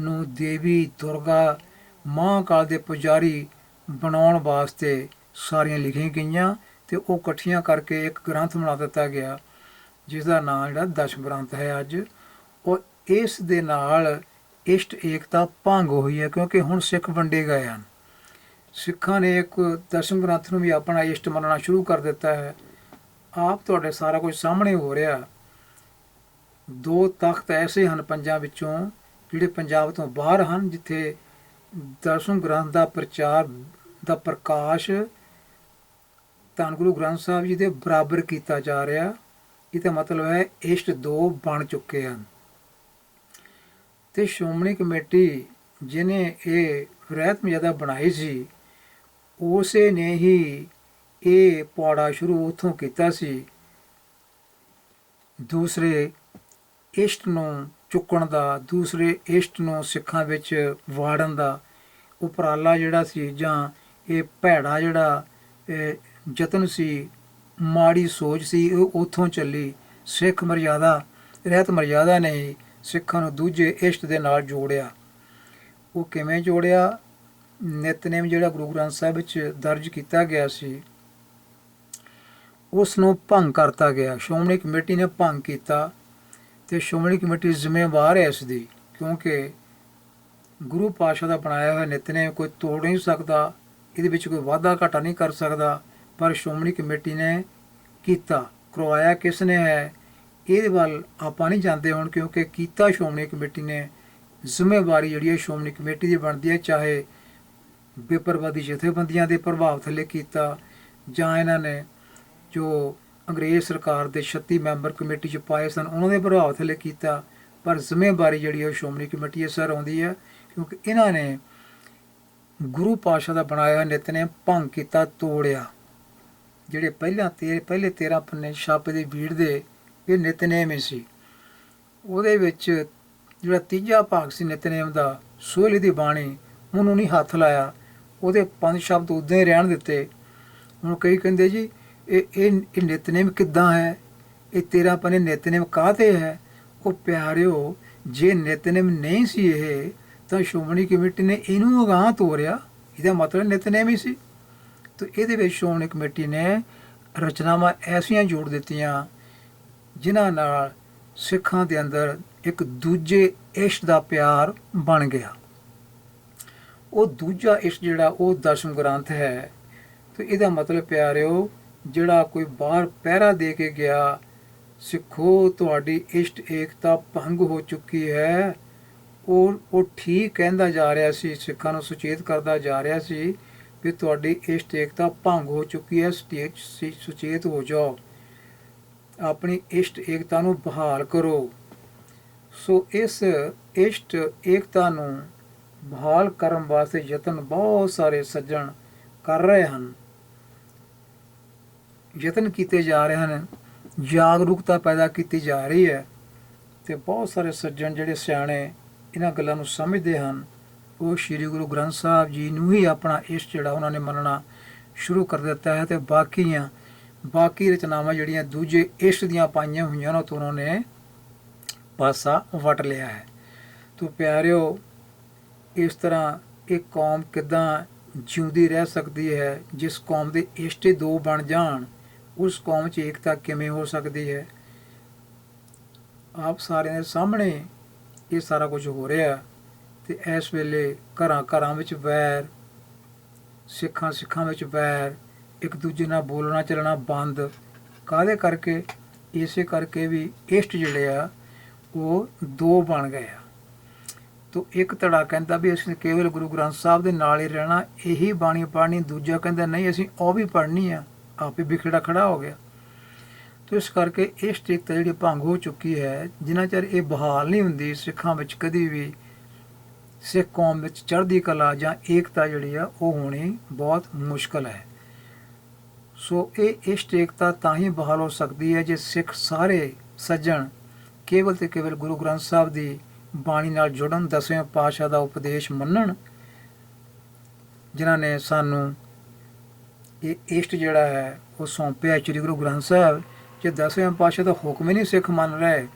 [SPEAKER 1] ਨੂੰ ਦੇਵੀ ਦੁਰਗਾ ਮਹਾਂਕਾਲ ਦੇ ਪੁਜਾਰੀ ਬਣਾਉਣ ਵਾਸਤੇ ਸਾਰੀਆਂ ਲਿਖੀਆਂ ਗਈਆਂ ਤੇ ਉਹ ਇਕੱਠੀਆਂ ਕਰਕੇ ਇੱਕ ਗ੍ਰੰਥ ਬਣਾ ਦਿੱਤਾ ਗਿਆ। ਜਿਸ ਦਾ ਨਾਮ ਜਿਹੜਾ ਦਸ਼ਮ ਗ੍ਰੰਥ ਹੈ ਅੱਜ ਔਰ ਇਸ ਦੇ ਨਾਲ ਇਸ਼ਟ ਏਕਤਾ ਭੰਗ ਹੋਈ ਹੈ, ਕਿਉਂਕਿ ਹੁਣ ਸਿੱਖ ਵੰਡੇ ਗਏ ਹਨ। ਸਿੱਖਾਂ ਨੇ ਇੱਕ ਦਸ਼ਮ ਗ੍ਰੰਥ ਨੂੰ ਵੀ ਆਪਣਾ ਇਸ਼ਟ ਮੰਨਣਾ ਸ਼ੁਰੂ ਕਰ ਦਿੱਤਾ ਹੈ। ਆਪ ਤੁਹਾਡੇ ਸਾਰਾ ਕੁਝ ਸਾਹਮਣੇ ਹੋ ਰਿਹਾ। ਦੋ ਤਖਤ ਐਸੇ ਹਨ ਪੰਜਾਂ ਵਿੱਚੋਂ, ਜਿਹੜੇ ਪੰਜਾਬ ਤੋਂ ਬਾਹਰ ਹਨ, ਜਿੱਥੇ ਦਸਮ ਗ੍ਰੰਥ ਦਾ ਪ੍ਰਚਾਰ, ਦਾ ਪ੍ਰਕਾਸ਼ ਧੰਨ ਗੁਰੂ ਗ੍ਰੰਥ ਸਾਹਿਬ ਜੀ ਦੇ ਬਰਾਬਰ ਕੀਤਾ ਜਾ ਰਿਹਾ। ਇਹਦਾ ਮਤਲਬ ਹੈ, ਇਸ਼ਟ ਦੋ ਬਣ ਚੁੱਕੇ ਹਨ। ਤੇ ਸ਼੍ਰੋਮਣੀ ਕਮੇਟੀ ਜਿਨੇ ਇਹ ਰਹਿਤ ਮਜਦਾ ਬਣਾਈ ਸੀ, ਉਸੇ ਨੇ ਹੀ ਇਹ ਪੌੜਾ ਸ਼ੁਰੂ ਉਥੋਂ ਕੀਤਾ ਸੀ। ਦੂਸਰੇ ਇਸ਼ਟ ਨੂੰ ਚੁੱਕਣ ਦਾ, ਦੂਸਰੇ ਇਸ਼ਟ ਨੂੰ ਸਿੱਖਾਂ ਵਿੱਚ ਵਾੜਨ ਦਾ ਉਪਰਾਲਾ ਜਿਹੜਾ ਸੀ ਜਾਂ ਇਹ ਭੈੜਾ ਜਿਹੜਾ ਯਤਨ ਸੀ ਮਾੜੀ ਸੋਚ ਸੀ, ਉਹ ਉਥੋਂ ਚੱਲੀ। ਸਿੱਖ ਮਰਿਆਦਾ ਰਹਿਤ ਮਰਿਆਦਾ ਨੇ ਸਿੱਖਾਂ ਨੂੰ ਦੂਜੇ ਇਸ਼ਟ ਦੇ ਨਾਲ ਜੋੜਿਆ। ਉਹ ਕਿਵੇਂ ਜੋੜਿਆ? ਨਿਤਨੇਮ ਜਿਹੜਾ ਗੁਰੂ ਗ੍ਰੰਥ ਸਾਹਿਬ ਵਿੱਚ ਦਰਜ ਕੀਤਾ ਗਿਆ ਸੀ ਉਸ ਨੂੰ ਭੰਗ ਕਰਤਾ ਗਿਆ। ਸ਼੍ਰੋਮਣੀ ਕਮੇਟੀ ਨੇ ਭੰਗ ਕੀਤਾ ਤੇ ਸ਼੍ਰੋਮਣੀ ਕਮੇਟੀ ਜ਼ਿੰਮੇਵਾਰ ਹੈ ਇਸ ਦੀ, ਕਿਉਂਕਿ ਗੁਰੂ ਪਾਤਸ਼ਾਹ ਦਾ ਬਣਾਇਆ ਹੋਇਆ ਨਿਤਨੇਮ ਕੋਈ ਤੋੜ ਨਹੀਂ ਸਕਦਾ, ਇਹਦੇ ਵਿੱਚ ਕੋਈ ਵਾਧਾ ਘਾਟਾ ਨਹੀਂ ਕਰ ਸਕਦਾ। ਪਰ ਸ਼੍ਰੋਮਣੀ ਕਮੇਟੀ ਨੇ ਕੀਤਾ, ਕਰਵਾਇਆ ਕਿਸ ਨੇ ਹੈ, ਇਹਦੇ ਵੱਲ ਆਪਾਂ ਨਹੀਂ ਜਾਂਦੇ ਹੁਣ ਕਿਉਂਕਿ ਕੀਤਾ ਸ਼੍ਰੋਮਣੀ ਕਮੇਟੀ ਨੇ। ਜ਼ਿੰਮੇਵਾਰੀ ਜਿਹੜੀ ਹੈ ਸ਼੍ਰੋਮਣੀ ਕਮੇਟੀ ਦੀ ਬਣਦੀ ਹੈ, ਚਾਹੇ ਬੇਪਰਵਾਦੀ ਜਥੇਬੰਦੀਆਂ ਦੇ ਪ੍ਰਭਾਵ ਥੱਲੇ ਕੀਤਾ ਜਾਂ ਇਹਨਾਂ ਨੇ ਜੋ ਅੰਗਰੇਜ਼ ਸਰਕਾਰ ਦੇ 36 ਮੈਂਬਰ ਕਮੇਟੀ ਚ ਪਾਏ ਸਨ, ਉਹਨਾਂ ਦੇ ਪ੍ਰਭਾਵ ਥੱਲੇ ਕੀਤਾ। ਪਰ ਜ਼ਿੰਮੇਵਾਰੀ ਜਿਹੜੀ ਹੈ ਉਹ ਸ਼੍ਰੋਮਣੀ ਕਮੇਟੀ ਦੇ ਸਿਰ ਆਉਂਦੀ ਹੈ ਕਿਉਂਕਿ ਇਹਨਾਂ ਨੇ ਗੁਰੂ ਪਾਤਸ਼ਾਹ ਦਾ ਬਣਾਇਆ ਨਿਤਨੇਮ ਭੰਗ ਕੀਤਾ, ਤੋੜਿਆ। ਜਿਹੜੇ ਪਹਿਲਾਂ ਤੇ ਪਹਿਲੇ 13 ਪੰਨੇ ਛਾਪੇ ਦੇ ਵੀੜ ਦੇ ਇਹ ਨਿਤਨੇਮ ਹੀ ਸੀ। ਉਹਦੇ ਵਿੱਚ ਜਿਹੜਾ ਤੀਜਾ ਭਾਗ ਸੀ ਨਿਤਨੇਮ ਦਾ, ਸੋਹਲੀ ਦੀ ਬਾਣੀ, ਉਹਨੂੰ ਨਹੀਂ ਹੱਥ ਲਾਇਆ। ਉਹਦੇ ਪੰਜ ਸ਼ਬਦ ਉਦਾਂ ਹੀ ਰਹਿਣ ਦਿੱਤੇ। ਹੁਣ ਕਈ ਕਹਿੰਦੇ ਜੀ, ਇਹ ਇਹ ਇਹ ਨਿਤਨੇਮ ਕਿੱਦਾਂ ਹੈ? ਇਹ ਤੇਰਾ ਪਨੇ ਨਿਤਨੇਮ ਕਾਹਤੇ ਹੈ? ਉਹ ਪਿਆਰਿਓ, ਜੇ ਨਿਤਨੇਮ ਨਹੀਂ ਸੀ ਇਹ, ਤਾਂ ਸ਼੍ਰੋਮਣੀ ਕਮੇਟੀ ਨੇ ਇਹਨੂੰ ਅਗਾਂਹ ਤੋਰਿਆ। ਇਹਦਾ ਮਤਲਬ ਨਿਤਨੇਮ ਹੀ ਸੀ। ਤੇ ਇਹਦੇ ਵਿੱਚ ਸ਼੍ਰੋਮਣੀ ਕਮੇਟੀ ਨੇ ਰਚਨਾਵਾਂ ਐਸੀਆਂ ਜੋੜ ਦਿੱਤੀਆਂ, ਜਿਨ੍ਹਾਂ ਨਾਲ ਸਿੱਖਾਂ ਦੇ ਅੰਦਰ ਇੱਕ ਦੂਜੇ ਇਸ਼ਟ ਦਾ ਪਿਆਰ ਬਣ ਗਿਆ। ਉਹ ਦੂਜਾ ਇਸ਼ਟ ਜਿਹੜਾ ਉਹ ਦਸ਼ਮ ਗ੍ਰੰਥ ਹੈ। ਤੇ ਇਹਦਾ ਮਤਲਬ ਪਿਆਰਿਓ, ਜਿਹੜਾ ਕੋਈ ਬਾਹਰ ਪਹਿਰਾ ਦੇ ਕੇ ਗਿਆ, ਸਿੱਖੋ, ਤੁਹਾਡੀ ਇਸ਼ਟ ਏਕਤਾ ਭੰਗ ਹੋ ਚੁੱਕੀ ਹੈ। ਉਹ ਉਹ ਠੀਕ ਕਹਿੰਦਾ ਜਾ ਰਿਹਾ ਸੀ, ਸਿੱਖਾਂ ਨੂੰ ਸੁਚੇਤ ਕਰਦਾ ਜਾ ਰਿਹਾ ਸੀ। ਵੀ ਤੁਹਾਡੀ ਇਸ਼ਟ ਏਕਤਾ ਭੰਗ ਹੋ ਚੁੱਕੀ ਹੈ ਸਟੇਜ ਸੁਚੇਤ ਹੋ ਜਾਓ। ਆਪਣੀ ਇਸ਼ਟ ਏਕਤਾ ਨੂੰ ਬਹਾਲ ਕਰੋ। ਸੋ ਇਸ ਇਸ਼ਟ ਏਕਤਾ ਨੂੰ ਬਹਾਲ ਕਰਨ ਵਾਸਤੇ ਯਤਨ ਬਹੁਤ ਸਾਰੇ ਸੱਜਣ ਕਰ ਰਹੇ ਹਨ। ਯਤਨ ਕੀਤੇ ਜਾ ਰਹੇ ਹਨ। ਜਾਗਰੂਕਤਾ ਪੈਦਾ ਕੀਤੀ ਜਾ ਰਹੀ ਹੈ ਤੇ ਬਹੁਤ ਸਾਰੇ ਸੱਜਣ ਜਿਹੜੇ ਸਿਆਣੇ ਇਹਨਾਂ ਗੱਲਾਂ ਨੂੰ ਸਮਝਦੇ ਹਨ। ਉਹ ਸ੍ਰੀ ਗੁਰੂ ਗ੍ਰੰਥ ਸਾਹਿਬ ਜੀ ਨੂੰ ਹੀ ਆਪਣਾ ਇਸ਼ਟ ਜਿਹੜਾ ਉਹਨਾਂ ਨੇ ਮੰਨਣਾ ਸ਼ੁਰੂ ਕਰ ਦਿੱਤਾ ਹੈ ਤੇ ਬਾਕੀਆਂ, ਬਾਕੀ ਰਚਨਾਵਾਂ ਜਿਹੜੀਆਂ ਦੂਜੇ ਇਸ਼ਟ ਦੀਆਂ ਪਾਈਆਂ ਹੋਈਆਂ ਉਹਨਾਂ ਤੋਂ ਉਹਨਾਂ ਨੇ ਪਾਸਾ ਵਟ ਲਿਆ ਹੈ। ਤੋ ਪਿਆਰਿਓ, ਇਸ ਤਰ੍ਹਾਂ ਇਹ ਕੌਮ ਕਿਦਾਂ ਜਿਉਂਦੀ ਰਹਿ ਸਕਦੀ ਹੈ, ਜਿਸ ਕੌਮ ਦੇ ਇਸ਼ਟੇ ਦੋ ਬਣ ਜਾਣ, ਉਸ ਕੌਮ 'ਚ ਏਕਤਾ ਕਿਵੇਂ ਹੋ ਸਕਦੀ ਹੈ? ਆਪ ਸਾਰਿਆਂ ਦੇ ਸਾਹਮਣੇ ਇਹ ਸਾਰਾ ਕੁਝ ਹੋ ਰਿਹਾ। ਤੇ ਇਸ ਵੇਲੇ ਘਰਾਂ ਘਰਾਂ ਵਿੱਚ ਵੈਰ, ਸਿੱਖਾਂ ਸਿੱਖਾਂ ਵਿੱਚ ਵੈਰ, ਇੱਕ ਦੂਜੇ ਨਾਲ ਬੋਲਣਾ ਚੱਲਣਾ ਬੰਦ। ਕਾਹਦੇ ਕਰਕੇ? ਇਸੇ ਕਰਕੇ ਵੀ ਇਸ਼ਟ ਜਿਹੜੇ ਆ, ਉਹ ਦੋ ਬਣ ਗਏ ਆ। ਤੋ ਇੱਕ ਧੜਾ ਕਹਿੰਦਾ ਵੀ ਅਸੀਂ ਕੇਵਲ ਗੁਰੂ ਗ੍ਰੰਥ ਸਾਹਿਬ ਦੇ ਨਾਲ ਹੀ ਰਹਿਣਾ, ਇਹੀ ਬਾਣੀ ਪੜ੍ਹਨੀ। ਦੂਜਾ ਕਹਿੰਦਾ, ਨਹੀਂ, ਅਸੀਂ ਉਹ ਵੀ ਪੜ੍ਹਨੀ ਆ, ਆਪੇ ਵਿਖੜਾ ਖੜਾ ਹੋ ਗਿਆ। ਤੋ ਇਸ ਕਰਕੇ ਇਸ਼ਟ ਸਟੇਕਤਾ ਜਿਹੜੀ ਭੰਗ ਹੋ ਚੁੱਕੀ ਹੈ, ਜਿੰਨਾ ਚਿਰ ਇਹ ਬਹਾਲ ਨਹੀਂ ਹੁੰਦੀ ਸਿੱਖਾਂ ਵਿੱਚ ਕਦੀ ਵੀ ਸਿੱਖ ਕੌਮ ਵਿੱਚ ਚੜ੍ਹਦੀ ਕਲਾ ਜਾਂ ਏਕਤਾ ਜਿਹੜੀ ਆ, ਉਹ ਹੋਣੀ ਬਹੁਤ ਮੁਸ਼ਕਲ ਹੈ। ਸੋ ਇਹ ਇਸ਼ਟ ਏਕਤਾ ਤਾਂ ਹੀ ਬਹਾਲ ਹੋ ਸਕਦੀ ਹੈ ਜੇ ਸਿੱਖ ਸਾਰੇ ਸੱਜਣ ਕੇਵਲ ਤੇ ਕੇਵਲ ਗੁਰੂ ਗ੍ਰੰਥ ਸਾਹਿਬ ਦੀ ਬਾਣੀ ਨਾਲ ਜੁੜਨ, ਦਸਵੇਂ ਪਾਤਸ਼ਾਹ ਦਾ ਉਪਦੇਸ਼ ਮੰਨਣ, ਜਿਨ੍ਹਾਂ ਨੇ ਸਾਨੂੰ ਇਹ ਇਸ਼ਟ ਜਿਹੜਾ ਹੈ, ਉਹ ਸੌਂਪਿਆ ਸ੍ਰੀ ਗੁਰੂ ਗ੍ਰੰਥ ਸਾਹਿਬ। ਜੇ ਦਸਵੇਂ ਪਾਤਸ਼ਾਹ ਦਾ ਹੁਕਮ ਹੀ ਨਹੀਂ ਸਿੱਖ ਮੰਨ ਰਹੇ,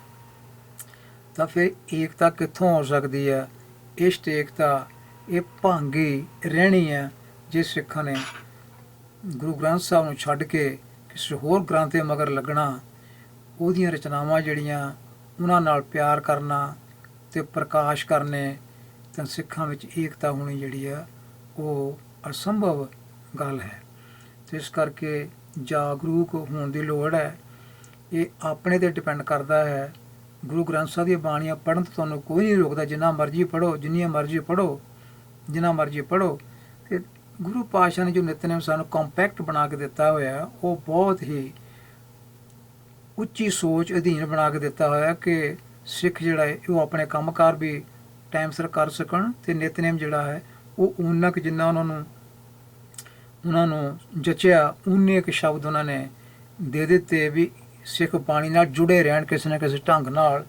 [SPEAKER 1] ਤਾਂ ਫਿਰ ਏਕਤਾ ਕਿੱਥੋਂ ਹੋ ਸਕਦੀ ਹੈ? ਇਸ਼ਟ ਏਕਤਾ ਇਹ ਭਾਂਗੀ ਰਹਿਣੀ ਹੈ, ਜੇ ਸਿੱਖਾਂ ਨੇ ਗੁਰੂ ਗ੍ਰੰਥ ਸਾਹਿਬ ਨੂੰ ਛੱਡ ਕੇ ਕਿਸੇ ਹੋਰ ਗ੍ਰੰਥ ਦੇ ਮਗਰ ਲੱਗਣਾ, ਉਹਦੀਆਂ ਰਚਨਾਵਾਂ ਜਿਹੜੀਆਂ ਉਹਨਾਂ ਨਾਲ ਪਿਆਰ ਕਰਨਾ ਤੇ ਪ੍ਰਕਾਸ਼ ਕਰਨੇ, ਤਾਂ ਸਿੱਖਾਂ ਵਿੱਚ ਏਕਤਾ ਹੋਣੀ ਜਿਹੜੀ ਆ, ਉਹ ਅਸੰਭਵ ਗੱਲ ਹੈ। ਤੇ ਇਸ ਕਰਕੇ ਜਾਗਰੂਕ ਹੋਣ ਦੀ ਲੋੜ ਹੈ। ਇਹ ਆਪਣੇ ਤੇ ਡਿਪੈਂਡ ਕਰਦਾ ਹੈ ਗੁਰੂ ਗ੍ਰੰਥ ਸਾਹਿਬ ਦੀਆਂ ਬਾਣੀਆਂ ਪੜ੍ਹਨ ਤੋਂ ਤੁਹਾਨੂੰ ਕੋਈ ਨਹੀਂ ਰੋਕਦਾ। ਜਿੰਨਾ ਮਰਜ਼ੀ ਪੜ੍ਹੋ, ਜਿੰਨੀਆਂ ਮਰਜ਼ੀ ਪੜ੍ਹੋ, ਜਿੰਨਾ ਮਰਜ਼ੀ ਪੜ੍ਹੋ। ਤੇ ਗੁਰੂ ਪਾਤਸ਼ਾਹ ਨੇ ਜੋ ਨਿਤਨੇਮ ਸਾਨੂੰ ਕੰਪੈਕਟ ਬਣਾ ਕੇ ਦਿੱਤਾ ਹੋਇਆ, ਉਹ ਬਹੁਤ ਹੀ ਉੱਚੀ ਸੋਚ ਅਧੀਨ ਬਣਾ ਕੇ ਦਿੱਤਾ ਹੋਇਆ ਕਿ ਸਿੱਖ ਜਿਹੜਾ ਹੈ, ਉਹ ਆਪਣੇ ਕੰਮਕਾਰ ਵੀ ਟਾਈਮ ਸਿਰ ਕਰ ਸਕਣ ਤੇ ਨਿਤਨੇਮ ਜਿਹੜਾ ਹੈ, ਉਹ ਉਨਕ ਜਿੰਨਾ ਉਹਨਾਂ ਨੂੰ ਉਹਨਾਂ ਨੂੰ ਜਚਿਆ ਉਨੇ ਇੱਕ ਸ਼ਬਦ ਉਹਨਾਂ ਨੇ ਦੇ ਦਿੱਤੇ ਵੀ ਸਿੱਖ ਬਾਣੀ ਨਾਲ ਜੁੜੇ ਰਹਿਣ ਕਿਸੇ ਨਾ ਕਿਸੇ ਢੰਗ ਨਾਲ,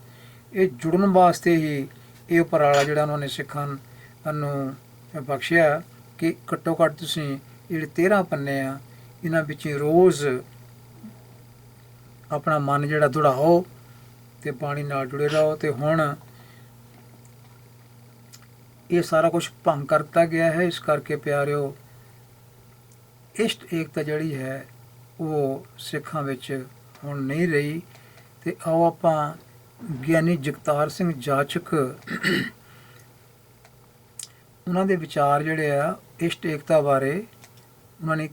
[SPEAKER 1] ਇਹ ਜੁੜਨ ਵਾਸਤੇ ਹੀ ਇਹ ਉਪਰਾਲਾ ਜਿਹੜਾ ਉਹਨਾਂ ਨੇ ਸਿੱਖਾਂ ਨੂੰ ਬਖਸ਼ਿਆ ਕਿ ਘੱਟੋ ਘੱਟ ਤੁਸੀਂ ਜਿਹੜੇ 13 ਪੰਨੇ ਆ, ਇਹਨਾਂ ਵਿੱਚ ਰੋਜ਼ ਆਪਣਾ ਮਨ ਜਿਹੜਾ ਦੁੜਾਓ ਤੇ ਪਾਣੀ ਨਾਲ ਜੁੜੇ ਰਹੋ ਤੇ ਹੁਣ ਇਹ ਸਾਰਾ ਕੁਝ ਭੰਗ ਕਰਤਾ ਗਿਆ ਹੈ। ਇਸ ਕਰਕੇ ਪਿਆਰਿਓ, ਇਸ਼ਟ ਏਕਤਾ ਜਿਹੜੀ ਹੈ, ਉਹ ਸਿੱਖਾਂ ਵਿੱਚ ਹੁਣ ਨਹੀਂ ਰਹੀ ਤੇ ਆਓ ਆਪਾਂ ਗਿਆਨੀ ਜਗਤਾਰ ਸਿੰਘ ਜਾਚਕ ਉਹਨਾਂ ਦੇ ਵਿਚਾਰ ਜਿਹੜੇ ਆ, ਇਸ਼ਟ ਏਕਤਾ ਬਾਰੇ ਉਹਨਾਂ ਨੇ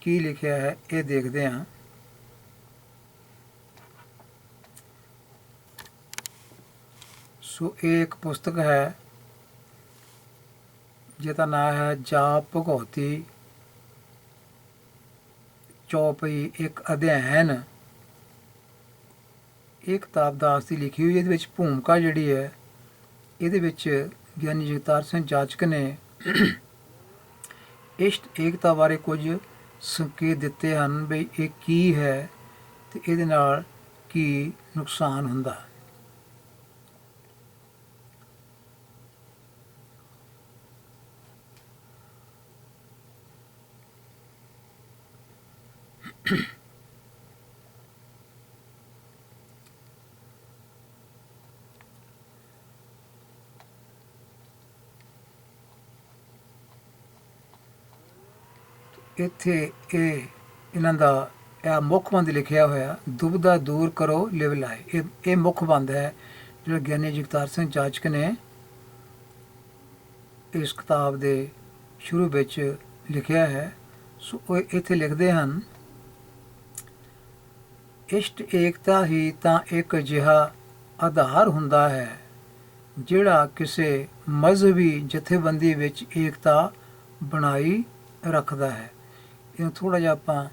[SPEAKER 1] ਕੀ ਲਿਖਿਆ ਹੈ ਇਹ ਦੇਖਦੇ ਹਾਂ। ਸੋ ਇਹ ਇੱਕ ਪੁਸਤਕ ਹੈ, ਜਿਹਦਾ ਨਾਮ ਹੈ ਜਾਪ ਭਗਉਤੀ ਚੌਪਈ ਇੱਕ ਅਧਿਐਨ। ਇਹ ਕਿਤਾਬ ਦਾਸ ਦੀ ਲਿਖੀ ਹੋਈ ਹੈ, ਇਹਦੇ ਵਿੱਚ ਭੂਮਿਕਾ ਜਿਹੜੀ ਹੈ, ਇਹਦੇ ਵਿੱਚ ਗਿਆਨੀ ਜਗਤਾਰ ਸਿੰਘ ਜਾਚਕ ਨੇ ਇਸ਼ਟ ਏਕਤਾ ਬਾਰੇ ਕੁਝ ਸੰਕੇਤ ਦਿੱਤੇ ਹਨ ਵੀ ਇਹ ਕੀ ਹੈ ਤੇ ਇਹਦੇ ਨਾਲ ਕੀ ਨੁਕਸਾਨ ਹੁੰਦਾ। ਹੈ ਇੱਥੇ ਇਹ ਇਹਨਾਂ ਦਾ ਇਹ ਮੁੱਖ ਬੰਦ ਲਿਖਿਆ ਹੋਇਆ ਦੁਬਦਾ ਦੂਰ ਕਰੋ, ਲਿਵ ਲਾਏ ਇਹ ਇਹ ਮੁੱਖ ਬੰਦ ਹੈ, ਜਿਹੜਾ ਗਿਆਨੀ ਜਗਤਾਰ ਸਿੰਘ ਜਾਚਕ ਨੇ ਇਸ ਕਿਤਾਬ ਦੇ ਸ਼ੁਰੂ ਵਿੱਚ ਲਿਖਿਆ ਹੈ। ਸੋ ਉਹ ਇੱਥੇ ਲਿਖਦੇ ਹਨ, ਇਸ਼ਟ ਏਕਤਾ ਹੀ ਤਾਂ ਇੱਕ ਅਜਿਹਾ ਆਧਾਰ ਹੁੰਦਾ ਹੈ, ਜਿਹੜਾ ਕਿਸੇ ਮਜ਼ਹਬੀ ਜਥੇਬੰਦੀ ਵਿੱਚ ਏਕਤਾ ਬਣਾਈ ਰੱਖਦਾ ਹੈ। ਇਹਨੂੰ ਥੋੜਾ ਜਿਹਾ ਆਪਾਂ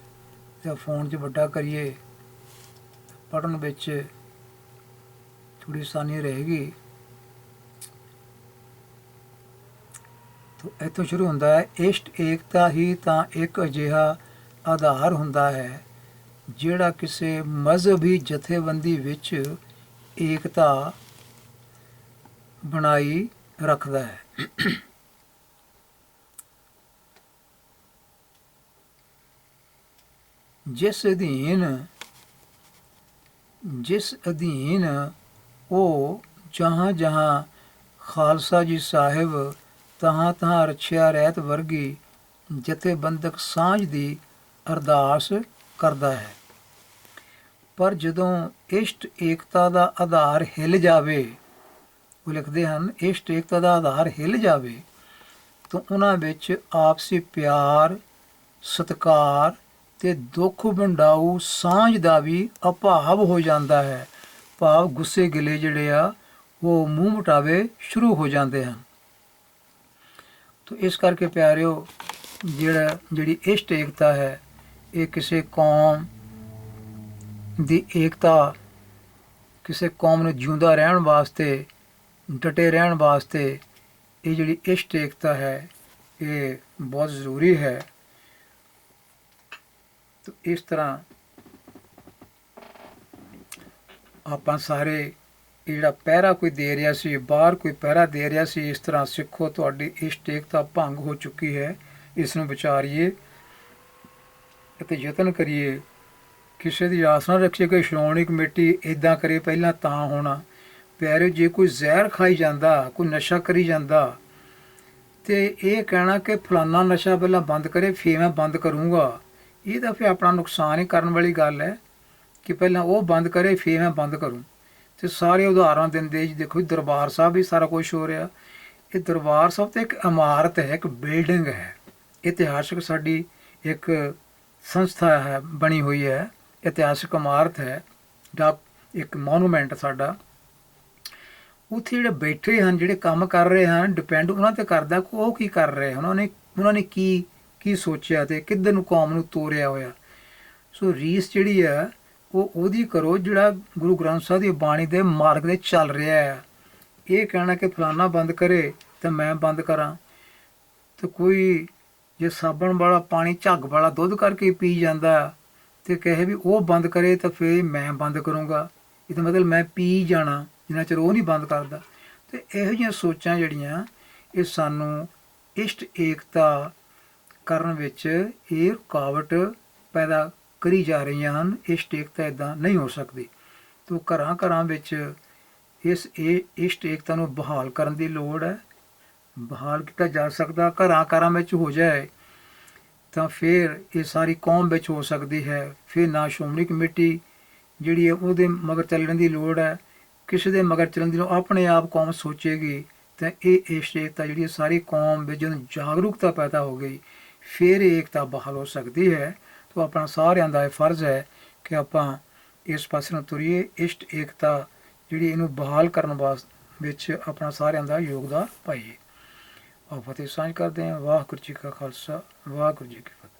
[SPEAKER 1] ਜਾਂ ਫੋਨ 'ਚ ਵੱਡਾ ਕਰੀਏ ਪੜਨ ਵਿੱਚ ਥੋੜੀ ਆਸਾਨੀ ਰਹੇਗੀ। ਤੋ ਇੱਥੋਂ ਸ਼ੁਰੂ ਹੁੰਦਾ ਹੈ, ਇਸ਼ਟ ਏਕਤਾ ਹੀ ਤਾਂ ਇੱਕ ਅਜਿਹਾ ਆਧਾਰ ਹੁੰਦਾ ਹੈ, ਜਿਹੜਾ ਕਿਸੇ ਮਜ਼ਹਬੀ ਜਥੇਬੰਦੀ ਵਿੱਚ ਏਕਤਾ ਬਣਾਈ ਰੱਖਦਾ ਹੈ। ਜਿਸ ਅਧੀਨ ਜਿਸ ਅਧੀਨ ਉਹ ਜਹਾਂ ਜਹਾਂ ਖਾਲਸਾ ਜੀ ਸਾਹਿਬ ਤਹਾਂ ਤਹਾਂ ਰਛਿਆ ਰਹਿਤ ਵਰਗੀ ਜਥੇਬੰਦਕ ਸਾਂਝ ਦੀ ਅਰਦਾਸ ਕਰਦਾ ਹੈ। ਪਰ ਜਦੋਂ ਇਸ਼ਟ ਏਕਤਾ ਦਾ ਆਧਾਰ ਹਿੱਲ ਜਾਵੇ, ਉਹ ਲਿਖਦੇ ਹਨ, ਇਸ਼ਟ ਏਕਤਾ ਦਾ ਆਧਾਰ ਹਿੱਲ ਜਾਵੇ ਤਾਂ ਉਹਨਾਂ ਵਿੱਚ ਆਪਸੀ ਪਿਆਰ, ਸਤਿਕਾਰ ਤੇ ਦੁੱਖ ਵੰਡਾਊ ਸਾਂਝ ਦਾ ਵੀ ਅਭਾਵ ਹੋ ਜਾਂਦਾ ਹੈ। ਭਾਵ ਗੁੱਸੇ ਗਿਲੇ ਜਿਹੜੇ ਆ, ਉਹ ਮੂੰਹ ਮਟਾਵੇ ਸ਼ੁਰੂ ਹੋ ਜਾਂਦੇ ਹਨ। ਤੋ ਇਸ ਕਰਕੇ ਪਿਆਰਿਓ, ਜਿਹੜਾ, ਜਿਹੜੀ ਇਸ਼ਟ ਏਕਤਾ ਹੈ, ਇਹ ਕਿਸੇ ਕੌਮ ਦੀ ਏਕਤਾ, ਕਿਸੇ ਕੌਮ ਨੂੰ ਜਿਉਂਦਾ ਰਹਿਣ ਵਾਸਤੇ, ਡਟੇ ਰਹਿਣ ਵਾਸਤੇ, ਇਹ ਜਿਹੜੀ ਇਸ਼ਟ ਏਕਤਾ ਹੈ, ਇਹ ਬਹੁਤ ਜ਼ਰੂਰੀ ਹੈ। ਤੋ ਇਸ ਤਰ੍ਹਾਂ ਆਪਾਂ ਸਾਰੇ ਜਿਹੜਾ ਪਹਿਰਾ ਕੋਈ ਦੇ ਰਿਹਾ ਸੀ, ਬਾਹਰ ਕੋਈ ਪਹਿਰਾ ਦੇ ਰਿਹਾ ਸੀ, ਇਸ ਤਰ੍ਹਾਂ ਸਿੱਖੋ, ਤੁਹਾਡੀ ਇਸ਼ਟ ਏਕਤਾ ਭੰਗ ਹੋ ਚੁੱਕੀ ਹੈ। ਇਸ ਨੂੰ ਵਿਚਾਰੀਏ ਅਤੇ ਯਤਨ ਕਰੀਏ। ਕਿਸੇ ਦੀ ਆਸ ਨਾ ਰੱਖੀਏ ਕਿ ਸ਼੍ਰੋਮਣੀ ਕਮੇਟੀ ਇਦਾਂ ਕਰੇ, ਪਹਿਲਾਂ ਤਾਂ ਹੋਣਾ। ਪਿਆਰਿਓ, ਜੇ ਕੋਈ ਜ਼ਹਿਰ ਖਾਈ ਜਾਂਦਾ, ਕੋਈ ਨਸ਼ਾ ਕਰੀ ਜਾਂਦਾ, ਤੇ ਇਹ ਕਹਿਣਾ ਕਿ ਫਲਾਨਾ ਨਸ਼ਾ ਪਹਿਲਾਂ ਬੰਦ ਕਰੇ, ਫੇਰ ਮੈਂ ਬੰਦ ਕਰੂੰਗਾ। ਇਹ ਤਾਂ ਫਿਰ ਆਪਣਾ ਨੁਕਸਾਨ ਹੀ ਕਰਨ ਵਾਲੀ ਗੱਲ ਹੈ ਕਿ ਪਹਿਲਾਂ ਉਹ ਬੰਦ ਕਰੇ, ਫੇਰ ਮੈਂ ਬੰਦ ਕਰੂੰ। ਤੇ ਸਾਰੇ ਉਦਾਹਰਨ ਦਿੰਦੇ ਜੀ, ਦੇਖੋ ਜੀ, ਦਰਬਾਰ ਸਾਹਿਬ ਵੀ ਸਾਰਾ ਕੁਝ ਹੋ ਰਿਹਾ। ਇਹ ਦਰਬਾਰ ਸਾਹਿਬ ਤੇ ਇੱਕ ਇਮਾਰਤ ਹੈ, ਇੱਕ ਬਿਲਡਿੰਗ ਹੈ। ਇਤਿਹਾਸਕ ਸਾਡੀ ਇੱਕ ਸੰਸਥਾ ਹੈ, ਬਣੀ ਹੋਈ ਹੈ। ਇਤਿਹਾਸਕ ਇਮਾਰਤ ਹੈ, ਦਾ ਇੱਕ ਮੋਨੂਮੈਂਟ ਸਾਡਾ। ਉੱਥੇ ਜਿਹੜੇ ਬੈਠੇ ਹਨ, ਜਿਹੜੇ ਕੰਮ ਕਰ ਰਹੇ ਹਨ ਡਿਪੈਂਡ ਉਹਨਾਂ ਤੇ ਕਰਦਾ ਕਿ ਉਹ ਕੀ ਕਰ ਰਹੇ ਹਨ, ਉਹਨਾਂ ਨੇ ਉਹਨਾਂ ਨੇ ਕੀ ਕੀ ਸੋਚਿਆ ਤੇ ਕਿੱਧਰ ਨੂੰ ਕੌਮ ਨੂੰ ਤੋਰਿਆ ਹੋਇਆ। ਸੋ ਰੀਸ ਜਿਹੜੀ ਆ, ਉਹ ਉਹਦੀ ਕਰੋ ਜਿਹੜਾ ਗੁਰੂ ਗ੍ਰੰਥ ਸਾਹਿਬ ਦੀ ਬਾਣੀ ਦੇ ਮਾਰਗ ਦੇ ਚੱਲ ਰਿਹਾ ਹੈ ਇਹ ਕਹਿਣਾ ਕਿ ਫਲਾਨਾ ਬੰਦ ਕਰੇ ਤਾਂ ਮੈਂ ਬੰਦ ਕਰਾਂ। ਤੇ ਕੋਈ ਜੇ ਸਾਬਣ ਵਾਲਾ ਪਾਣੀ ਝੱਗ ਵਾਲਾ ਦੁੱਧ ਕਰਕੇ ਪੀ ਜਾਂਦਾ ਤੇ ਕਹੇ ਵੀ ਉਹ ਬੰਦ ਕਰੇ ਤਾਂ ਫੇਰ ਮੈਂ ਬੰਦ ਕਰੂੰਗਾ। ਇਹਦਾ ਮਤਲਬ ਮੈਂ ਪੀ ਜਾਣਾ, ਜਿੰਨਾ ਚਿਰ ਉਹ ਨਹੀਂ ਬੰਦ ਕਰਦਾ। ਤੇ ਇਹੋ ਜਿਹੀਆਂ ਸੋਚਾਂ ਜਿਹੜੀਆਂ, ਇਹ ਸਾਨੂੰ ਇਸ਼ਟ ਏਕਤਾ ਕਰਨ ਵਿੱਚ ਇਹ ਰੁਕਾਵਟ ਪੈਦਾ ਕਰੀ ਜਾ ਰਹੀਆਂ ਹਨ ਇਸ਼ਟ ਏਕਤਾ ਇਦਾਂ ਨਹੀਂ ਹੋ ਸਕਦੀ। ਤੋ ਘਰਾਂ ਘਰਾਂ ਵਿੱਚ ਇਸ, ਇਹ, ਇਸ ਏਕਤਾ ਨੂੰ ਬਹਾਲ ਕਰਨ ਦੀ ਲੋੜ ਹੈ। ਬਹਾਲ ਕੀਤਾ ਜਾ ਸਕਦਾ, ਘਰਾਂ ਘਰਾਂ ਵਿੱਚ ਹੋ ਜਾਏ, ਤਾਂ ਫਿਰ ਇਹ ਸਾਰੀ ਕੌਮ ਵਿੱਚ ਹੋ ਸਕਦੀ ਹੈ। ਫਿਰ ਨਾ ਸ਼੍ਰੋਮਣੀ ਕਮੇਟੀ ਜਿਹੜੀ ਹੈ ਉਹਦੇ ਮਗਰ ਚੱਲਣ ਦੀ ਲੋੜ ਹੈ। ਕਿਸੇ ਦੇ ਮਗਰ ਚੱਲਣ ਦੀ ਲੋੜ, ਆਪਣੇ ਆਪ ਕੌਮ ਸੋਚੇਗੀ, ਤਾਂ ਇਹ ਇਸ਼ਟ ਜਿਹੜੀ ਹੈ ਸਾਰੀ ਕੌਮ ਵਿੱਚ ਜਦੋਂ ਜਾਗਰੂਕਤਾ ਪੈਦਾ ਹੋ ਗਈ। ਫਿਰ ਇਹ ਏਕਤਾ ਬਹਾਲ ਹੋ ਸਕਦੀ ਹੈ। ਤਾਂ ਆਪਣਾ ਸਾਰਿਆਂ ਦਾ ਇਹ ਫਰਜ਼ ਹੈ ਕਿ ਆਪਾਂ ਇਸ ਪਾਸੇ ਨੂੰ ਤੁਰੀਏ। ਇਸ਼ਟ ਏਕਤਾ ਜਿਹੜੀ ਇਹਨੂੰ ਬਹਾਲ ਕਰਨ ਵਾਸਤੇ ਵਿੱਚ ਆਪਣਾ ਸਾਰਿਆਂ ਦਾ ਯੋਗਦਾਨ ਪਾਈਏ। ਆਪ ਫਤਿਹ ਸਾਂਝ ਕਰਦੇ ਹਾਂ। ਵਾਹਿਗੁਰੂ ਜੀ ਕਾ ਖਾਲਸਾ, ਵਾਹਿਗੁਰੂ ਜੀ ਕੀ ਫਤਿਹ।